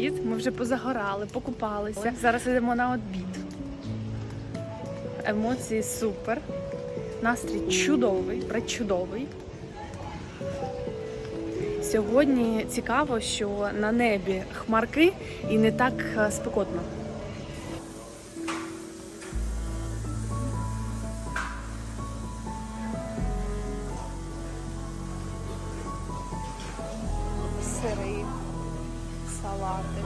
обід. Ми вже позагорали, покупалися. Зараз йдемо на обід. Емоції супер. Настрій чудовий, пречудовий. Сьогодні цікаво, що на небі хмарки і не так е, спекотно. Салати.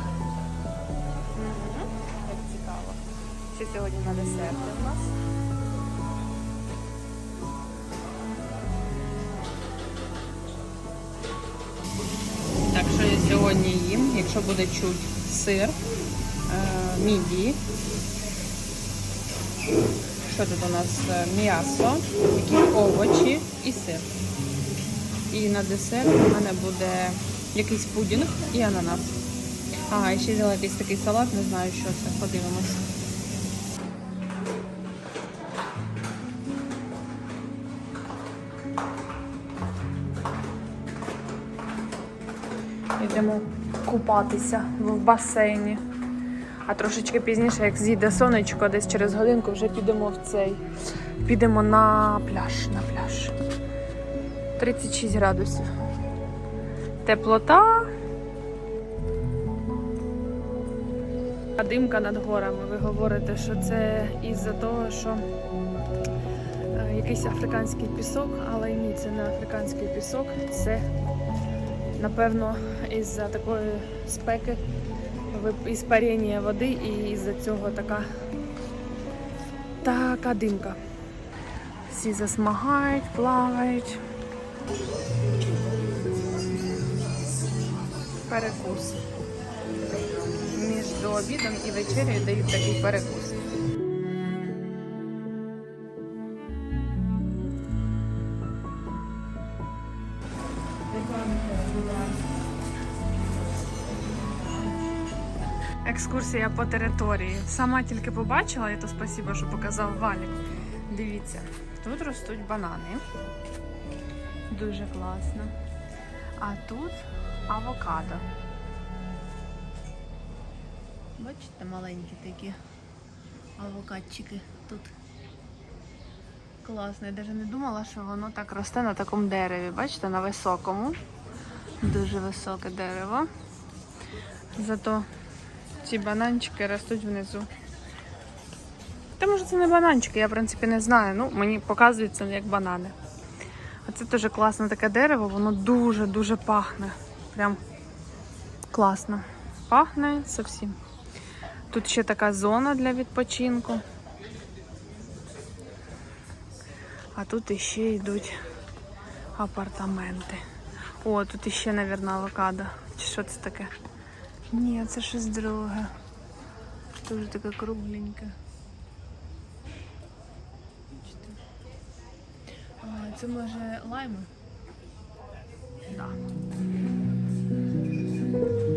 Мгм, Як цікаво. Що сьогодні на десерти у нас? Так, що я сьогодні їм, якщо буде чуть сир, е, мідії. Що тут у нас? Е, М'ясо, якісь овочі і сир. І на десерт у мене буде якийсь пудінг і ананас. Ага, ще взяла якийсь такий салат, не знаю, що це. Подивимось. Йдемо купатися в басейні. А трошечки пізніше, як зійде сонечко, десь через годинку вже підемо в цей. Підемо на пляж. На пляж. 36 градусів. Теплота. Димка над горами. Ви говорите, що це із-за того, що е, якийсь африканський пісок, але ні, це не африканський пісок, це напевно із-за такої спеки, із паріння води і із-за цього така, така димка. Всі засмагають, плавають. Перекус. Між обідом і вечерею дають такий перекус. Екскурсія по території. Сама тільки побачила, і то спасибо, що показав Валік. Дивіться, тут ростуть банани. Дуже класно. А тут авокадо. Бачите, маленькі такі авокадчики тут. Класно. Я навіть не думала, що воно так росте на такому дереві. Бачите, на високому. Дуже високе дерево. Зато ці бананчики ростуть внизу. Та може це не бананчики, я в принципі не знаю. Ну, мені показується як банани. А це теж класне таке дерево, воно дуже-дуже пахне. Прям класно. Пахне зовсім. Тут ще така зона для відпочинку. А тут іще йдуть апартаменти. О, тут іще, мабуть, авокадо. Чи що це таке? Ні, це щось друге. Дуже таке кругленьке. Це може лайми? Так. Гранати.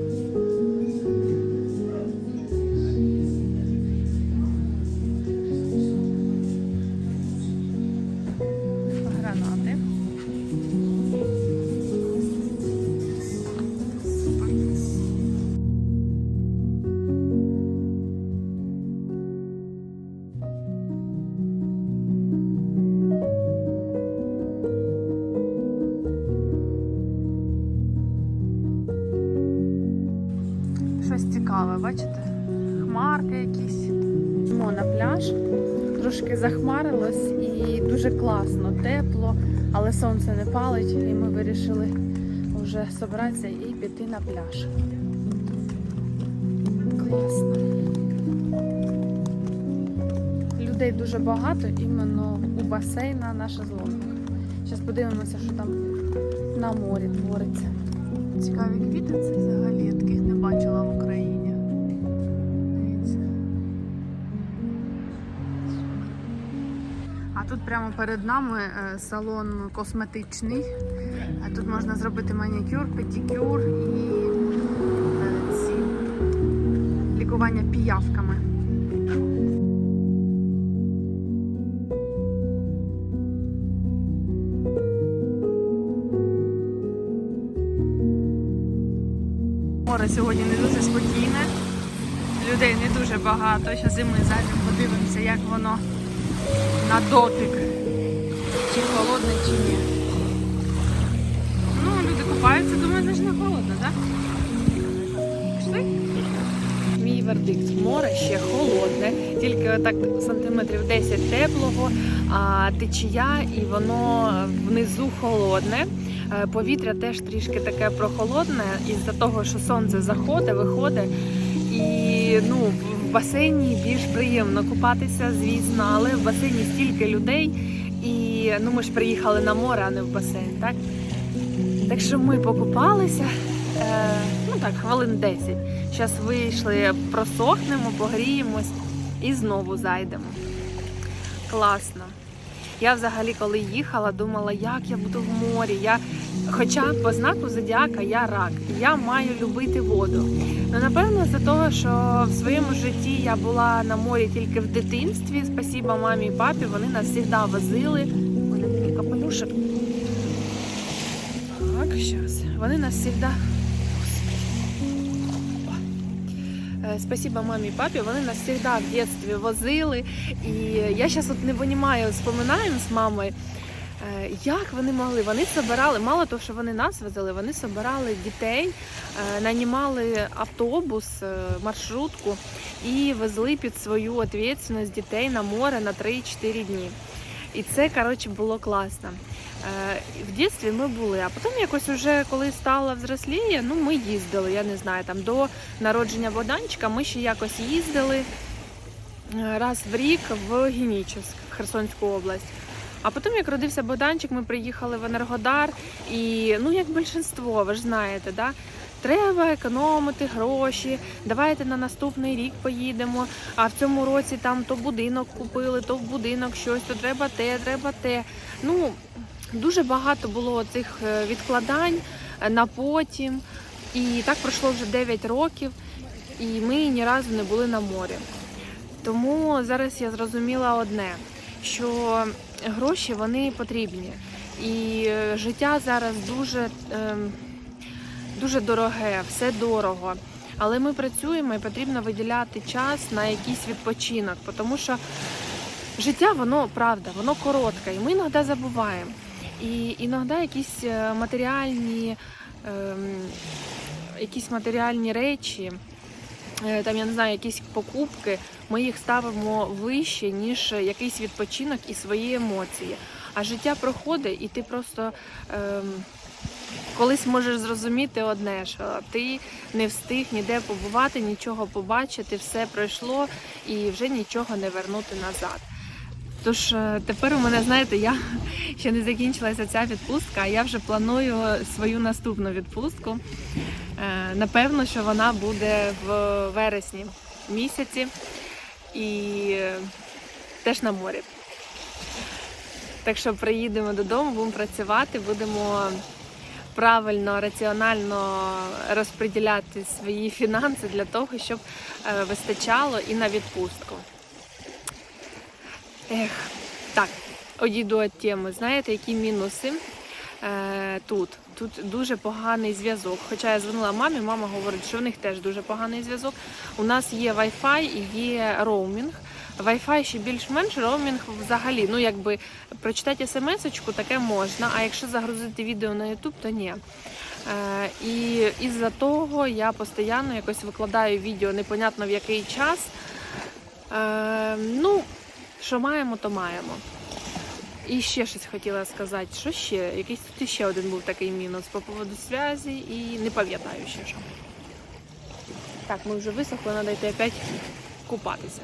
Щось цікаве, бачите? Хмарки якісь. Йдемо на пляж. Трошки захмарилось і дуже класно, тепло, але сонце не палить, і ми вирішили вже зібратися і піти на пляж. Класно. Людей дуже багато іменно у басейна на шезлонгах. Зараз подивимося, що там на морі твориться. Цікаві квіти це взагалі я таких не бачила А тут прямо перед нами е, салон косметичний. Тут можна зробити манікюр, педикюр і е, ці лікування піявками. Море сьогодні не дуже спокійне. Людей не дуже багато. Зараз і ми зайдемо, подивимося, як воно на дотик. Чи холодне, чи ні. Ну, люди купаються, думаю, це ж не холодно, так? Пішли? Мій вердикт. Море ще холодне, тільки отак сантиметрів 10 теплого, а течія і воно внизу холодне. Е, Повітря теж трішки таке прохолодне із-за того, що сонце заходить, виходить. І ну, в басейні більш приємно купатися, звісно, але в басейні стільки людей. І ну, ми ж приїхали на море, а не в басейн, так? Так що ми покупалися. Е, ну так, хвилин 10. Зараз вийшли, просохнемо, погріємось і знову зайдемо. Класно. Я взагалі, коли їхала, думала, як я буду в морі. Я... Хоча по знаку зодіака я рак, я маю любити воду. Ну, напевно, з-за того, що в своєму житті я була на морі тільки в дитинстві. Спасіба мамі і папі, вони нас завжди возили. Вони такий капелюшок. Так, зараз. Вони нас завжди. Е, Спасибо мамі і папі, вони нас завжди в дитинстві возили. І я зараз от не розумію, споминаємо з мамою, як вони могли. Вони збирали, мало того, що вони нас возили, вони збирали дітей, е, нанімали автобус, е, маршрутку і везли під свою відповідальність дітей на море на 3-4 дні. І це, коротше, було класно. Е, В дитинстві ми були, а потім якось уже коли стала взросліє, ну ми їздили, я не знаю, там до народження Богданчика ми ще якось їздили е, раз в рік в Генічеськ, Херсонську область. А потім, як родився Богданчик, ми приїхали в Енергодар, і ну як більшість, ви ж знаєте, да? треба економити гроші, давайте на наступний рік поїдемо. А в цьому році там то будинок купили, то в будинок щось, то треба те, треба те. Ну, дуже багато було цих е, відкладань е, на потім. І так пройшло вже 9 років, і ми ні разу не були на морі. Тому зараз я зрозуміла одне, що гроші вони потрібні. І е, життя зараз дуже, ем, дуже дороге, все дорого. Але ми працюємо і потрібно виділяти час на якийсь відпочинок, тому що життя воно правда, воно коротке, і ми іноді забуваємо. І іноді якісь е, матеріальні, ем, якісь матеріальні речі, там я не знаю, якісь покупки, ми їх ставимо вище, ніж якийсь відпочинок і свої емоції. А життя проходить, і ти просто ем, колись можеш зрозуміти одне, що ти не встиг ніде побувати, нічого побачити, все пройшло і вже нічого не вернути назад. Тож е, тепер у мене, знаєте, я ще не закінчилася ця відпустка, а я вже планую свою наступну відпустку. Е, Напевно, що вона буде в вересні місяці і е, теж на морі. Так що приїдемо додому, будемо працювати, будемо правильно, раціонально розподіляти свої фінанси для того, щоб е, вистачало і на відпустку. Ех, так, одійду від теми. Знаєте, які мінуси е, тут? Тут дуже поганий зв'язок. Хоча я дзвонила мамі, мама говорить, що в них теж дуже поганий зв'язок. У нас є Wi-Fi і є роумінг. Wi-Fi ще більш-менш роумінг взагалі. Ну, якби прочитати смс-очку таке можна, а якщо загрузити відео на YouTube, то ні. Е, і із-за того я постійно якось викладаю відео непонятно в який час. Е, ну, що маємо, то маємо. І ще щось хотіла сказати. Що ще? Якийсь тут ще один був такий мінус по поводу зв'язі і не пам'ятаю ще що. Так, ми вже висохли, треба йти опять купатися.